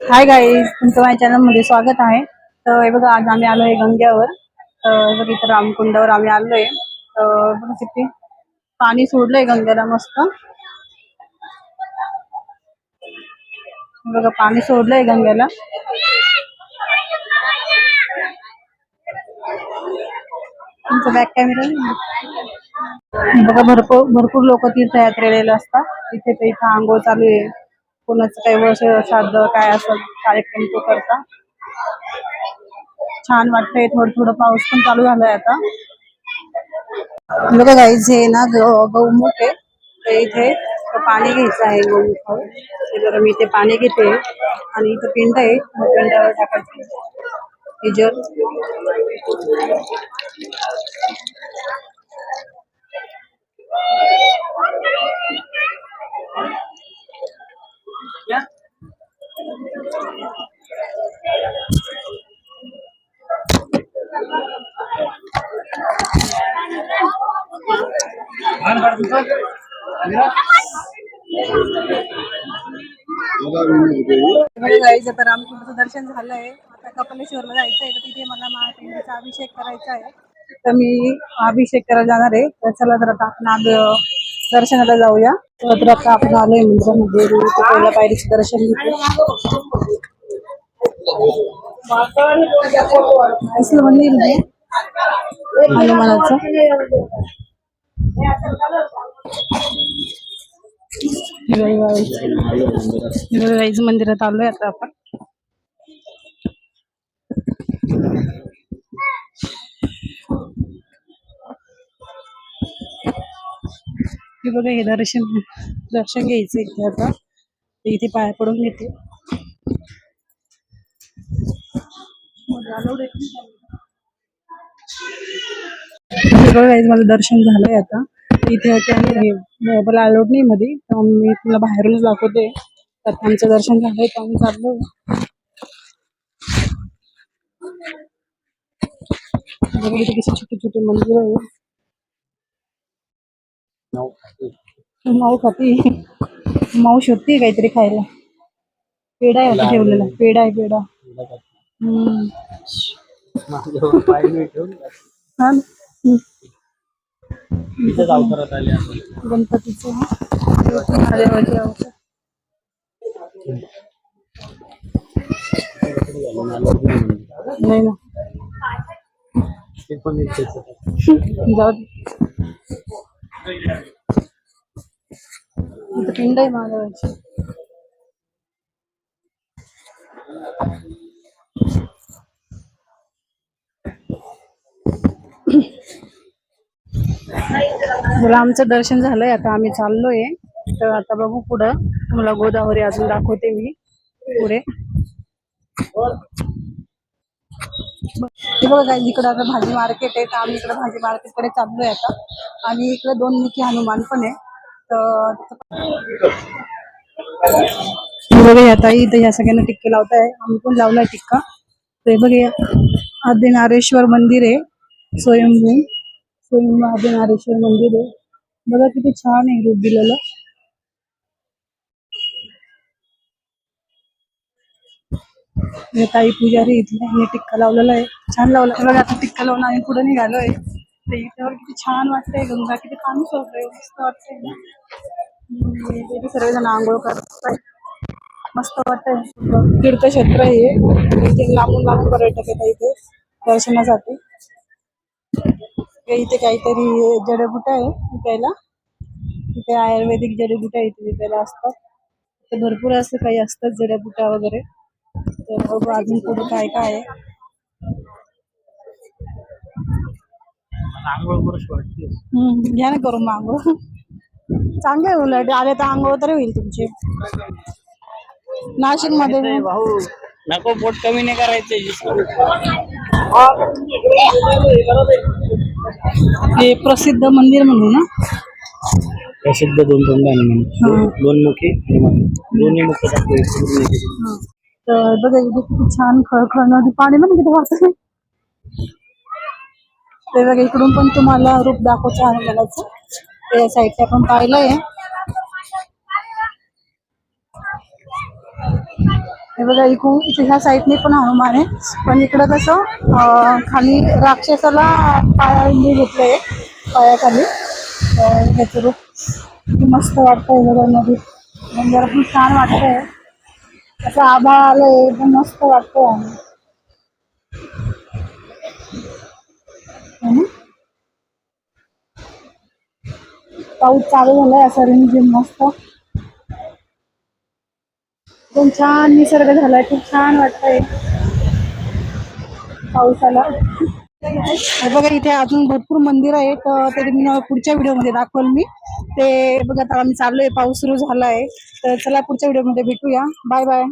Hi guys तुमचं माझ्या चॅनलमध्ये स्वागत आहे. तर हे बघा आज आम्ही आलोय गंग्यावर. तर बघ इथं रामकुंडावर आम्ही आलोय. तर बघा किती पाणी सोडलंय गंग्याला मस्त. बघा पाणी सोडलंय गंग्याला. तुमचं बॅक कॅमेरा बघा भरपूर भरपूर लोक तीर्थयात्रेला असतात. इथे ते इथं आंघोळ चालू आहे. कोणाचं काही वर्ष श्राद्ध काय असं कार्यक्रम तो करता. छान वाटतंय थोडं थोडं पाऊस पण चालू झालाय आता. बघा गाईज हे ना ग- गौमुख आहे. ते इथे पाणी घ्यायचं आहे गौमुखावर ते मी इथे पाणी घेते. आणि इथं पिंड आहे. मग पिंडावर टाकायचं. जायचं गाईज आता दर्शन झालंय. आता कपालेश्वरला जायचं आहे तर तिथे मला महापिंडीचा अभिषेक करायचा आहे. तर मी अभिषेक करायला जाणार आहे. तर चला तर आता आपण दर्शनाला जाऊया. तर आता आपण आलोय मंदिरामध्ये. पहिल्या पायरीचं दर्शन घेतो असलं मंदिर आहे. हनुमानाचं. गाईज मंदिरात आलोय आता आपण. हे बघा हे दर्शन दर्शन घ्यायचं इथे आता. इथे पाया पडून घेते. हे बघा guys, माझं दर्शन झालंय आता. इथे मोबाईल अलाउड नाही मध्ये तर मी तुला बाहेरूनच दाखवते. तर आमचं दर्शन झालंय तर आम्ही चाललो कसे छोटे छोटे मंदिर आहे माऊ खाती. माऊ शोधते काहीतरी खायला. पेढा आहे आता ठेवलेला. पेढा आहे पेढा. हम्म. गणपतीचं महादेवाचे अवतार. नाही ना. जाऊ दे. इथं पिंड आहे महादेवाची. तुला आमचं दर्शन झालंय आता आम्ही चाललोय. तर आता बघू पुढं. तुम्हाला गोदावरी अजून दाखवते मी पुढे. बघा इकडं आता भाजी मार्केट आहे तर आम्ही इकडे भाजी मार्केटकडे चाललोय आता. आणि इकडे दोन मुखी हनुमान पण आहे. तर बघा या इथं या सगळ्यांना टिक्के लावताय. आम्ही पण लावलाय टिक्का. तर बघा आदिनारेश्वर मंदिर आहे स्वयंभू. स्वयं आदिनारेश्वर मंदिर आहे. बघा किती छान आहे रूप दिलेलं. ताई पुजारी इथले हे टिक्का लावलेला आहे. छान लावला. बघा आता टिक्का लावून आम्ही पुढे निघालोय. ते इथेवर किती छान वाटतंय गंगा किती पाणी सोडलंय मस्त वाटतंय ना? सर्वजण आंघोळ करताय. मस्त वाटतंय. तीर्थक्षेत्र आहे हे. इथे लांबून लांबून पर्यटक येतात इथे दर्शनासाठी. इथे काहीतरी जडीबुटी आहे विकायला. इथे आयुर्वेदिक जडीबुट्या इथे विकायला असतात. इथे भरपूर असं काही असतात जड्याबुट्या वगैरे. तर बघू अजून पुढे काय काय आहे. घ्या ना करून मागो चांगलं आहे उलट. आले तर आंघोळ तरी होईल तुमची. नाशिकमध्ये भाऊ नको पोट कमी नाही करायचं हे प्रसिद्ध मंदिर म्हणून ना? प्रसिद्ध दोन हनुमान हा. दोन मुखी दोन्ही मुख हा. तर बघा इथे किती छान खळखळ नदी पाणी पण किती वाटत ते बघा इकडून पण तुम्हाला रूप दाखवतो हनुमानाचं ते साईडला पण पाहिलंय. हे बघा इकडून इथे ह्या साईडने पण हनुमान आहे. पण इकडं कसं खाली राक्षसाला पायाने घेतलंय पायाखाली. ह्याचं रूप मस्त वाटतंय बघा नदी. म्हणजे खूप छान वाटतंय. असं आभाळ आलंय एकदम मस्त वाटतंय आम्ही. पाऊस चालू झालाय असा रिमझिम मस्त. एकदम छान निसर्ग झालाय खूप छान वाटतंय. पावसाला. बघा इथे अजून भरपूर मंदिर आहेत. ते मी पुढच्या व्हिडिओमध्ये दाखवल मी. ते बघा आता आम्ही चाललोय पाऊस सुरू झालाय. तर चला पुढच्या व्हिडिओमध्ये भेटूया. Bye bye.